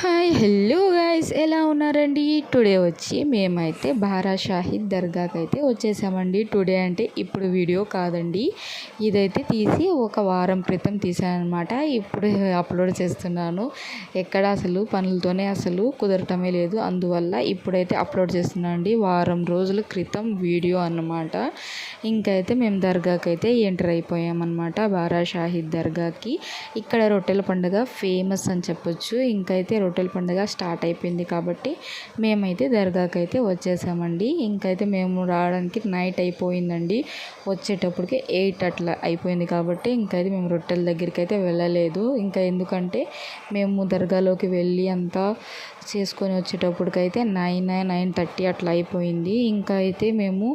Hi hello guys ఎలా ఉన్నారండి? Today వచ్చి మేమైతే బారా షాహిద్ దర్గాకి అయితే వచ్చేసామండి. టుడే అంటే ఇప్పుడు వీడియో కాదండి. ఇదైతే తీసి ఒక వారం క్రితం తీసానమాట ఇప్పుడు అప్లోడ్ చేస్తున్నాను. ఎక్కడ అసలు పనులతోనే అసలు కుదరటమే లేదు. అందువల్ల ఇప్పుడైతే అప్లోడ్ చేస్తున్నాను అండి. వారం రోజుల క్రితం వీడియో అన్నమాట. ఇంకైతే మేము దర్గాకి అయితే ఎంటర్ అయిపోయామన్నమాట బారా షాహిద్ దర్గాకి. ఇక్కడ రొట్టెల పండుగ ఫేమస్ అని చెప్పొచ్చు. ఇంకైతే రొట్టెల పండుగ స్టార్ట్ అయిపోయింది అయిపోయింది కాబట్టి మేమైతే దర్గాకి అయితే వచ్చేసామండి. ఇంకైతే మేము రావడానికి నైట్ అయిపోయిందండి. వచ్చేటప్పటికి ఎయిట్ అట్లా అయిపోయింది కాబట్టి ఇంకైతే మేము రొట్టెల దగ్గరికి అయితే వెళ్ళలేదు. ఇంకా ఎందుకంటే మేము దర్గాలోకి వెళ్ళి అంతా చేసుకొని వచ్చేటప్పటికైతే నైన్ నైన్ థర్టీ అట్లా అయిపోయింది. ఇంకా అయితే మేము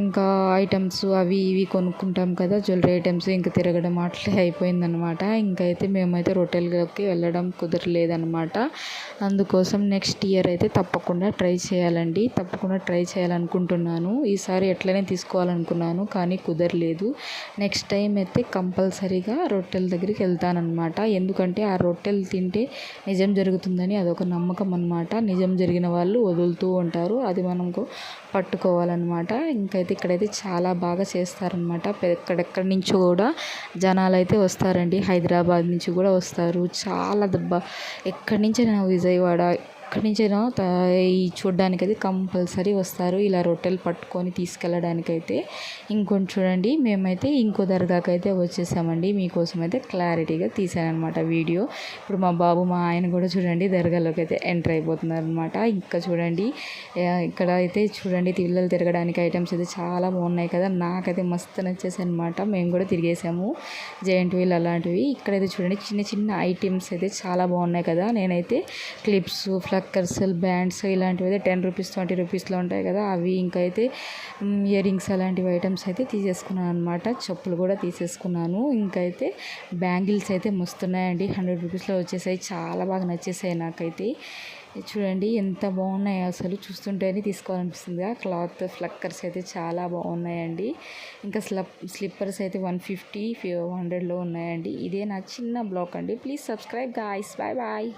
ఇంకా ఐటమ్స్ అవి ఇవి కొనుక్కుంటాం కదా జ్యువెలరీ ఐటమ్స్ ఇంకా తిరగడం అట్లే అయిపోయిందనమాట. ఇంకైతే మేమైతే రొట్టెలకి వెళ్ళడం కుదరలేదనమాట. అందుకోసం నెక్స్ట్ ఇయర్ అయితే తప్పకుండా ట్రై చేయాలండి. తప్పకుండా ట్రై చేయాలనుకుంటున్నాను. ఈసారి ఎట్లనే తీసుకోవాలనుకున్నాను కానీ కుదరలేదు. నెక్స్ట్ టైం అయితే కంపల్సరీగా రొట్టెల దగ్గరికి వెళ్తానన్నమాట. ఎందుకంటే ఆ రొట్టెలు తింటే నిజం జరుగుతుందని అదొక నమ్మకం అనమాట నిజం జరిగిన వాళ్ళు వదులుతూ ఉంటారు. అది మనకు పట్టుకోవాలన్నమాట. ఇంకైతే ఇక్కడైతే చాలా బాగా చేస్తారనమాట ఎక్కడెక్కడి నుంచో కూడా జనాలు అయితే వస్తారండి. హైదరాబాద్ నుంచి కూడా వస్తారు. చాలా దెబ్బ. ఎక్కడి నుంచైనా విజయవాడ ఎక్కడి నుంచైనా ఈ చూడ్డానికి అయితే కంపల్సరీ వస్తారు. ఇలా రొట్టెలు పట్టుకొని తీసుకెళ్ళడానికైతే. ఇంకొని చూడండి మేమైతే ఇంకో దర్గాకి అయితే వచ్చేసామండి. మీకోసం అయితే క్లారిటీగా తీసానమాట వీడియో. ఇప్పుడు మా బాబు మా ఆయన కూడా చూడండి దర్గాలోకి అయితే ఎంటర్ అయిపోతున్నారు అనమాట ఇంకా చూడండి ఇక్కడ అయితే చూడండి పిల్లలు తిరగడానికి ఐటమ్స్ అయితే చాలా బాగున్నాయి కదా. నాకైతే మస్తు నచ్చేసి అనమాట మేము కూడా తిరిగేసాము. జెయింట్ వీల్ అలాంటివి. ఇక్కడైతే చూడండి చిన్న చిన్న ఐటమ్స్ అయితే చాలా బాగున్నాయి కదా. నేనైతే క్లిప్స్ ఫ్లక్స్ టక్కర్స్ బ్యాండ్స్ ఇలాంటివి అయితే టెన్ రూపీస్ ట్వంటీ రూపీస్లో ఉంటాయి కదా అవి ఇంకా అయితే ఇయర్ రింగ్స్ అలాంటివి ఐటమ్స్ అయితే తీసేసుకున్నాను అనమాట చెప్పులు కూడా తీసేసుకున్నాను. ఇంకైతే బ్యాంగిల్స్ అయితే మస్తున్నాయండి. హండ్రెడ్ రూపీస్లో వచ్చేసాయి. చాలా బాగా నచ్చేసాయి నాకైతే. చూడండి ఎంత బాగున్నాయి అసలు. చూస్తుంటేనే తీసుకోవాలనిపిస్తుంది క్లాత్ ఫ్లక్కర్స్ అయితే చాలా బాగున్నాయండి. ఇంకా స్లప్ స్లిప్పర్స్ అయితే వన్ ఫిఫ్టీ హండ్రెడ్లో ఉన్నాయండి. ఇదే నా చిన్న బ్లాక్ అండి. Please subscribe guys. Bye bye.